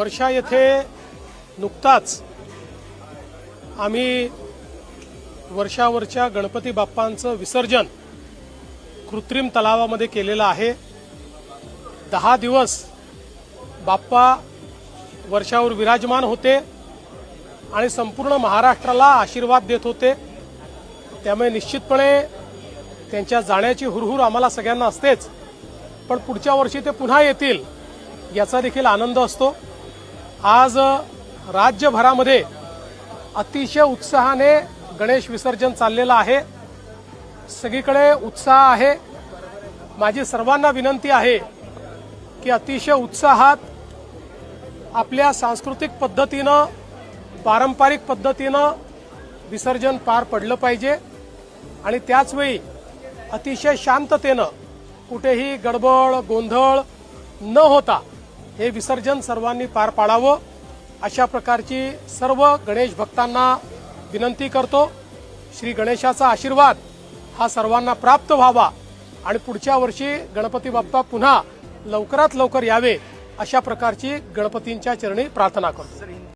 वर्षा येथे नुकताच आम्ही वर्षावरच्या गणपती बाप्पांचं विसर्जन कृत्रिम तलावामध्ये केलेलं आहे. दहा दिवस बाप्पा वर्षावर विराजमान होते आणि संपूर्ण महाराष्ट्राला आशीर्वाद देत होते. त्यामुळे निश्चितपणे त्यांच्या जाण्याची हुरहुर आम्हाला सगळ्यांना असतेच. पण पुढच्या वर्षी ते पुन्हा येतील याचा देखील आनंद असतो. आज राज्यभरामध्ये अतिशय उत्साहाने गणेश विसर्जन चाललेलं आहे. सगळीकडे उत्साह आहे. माझी सर्वांना विनंती आहे की अतिशय उत्साहात आपल्या सांस्कृतिक पद्धतीनं पारंपरिक पद्धतीनं विसर्जन पार पडलं पाहिजे आणि त्याचवेळी अतिशय शांततेनं कुठेही गडबड गोंधळ न होता हे विसर्जन सर्वांनी पार पाडावं अशा प्रकारची सर्व गणेश भक्तांना विनंती करतो. श्री गणेशाचा आशीर्वाद हा सर्वांना प्राप्त व्हावा आणि पुढच्या वर्षी गणपती बाप्पा पुन्हा लवकरात लवकर यावे अशा प्रकारची गणपतींच्या चरणी प्रार्थना करतो.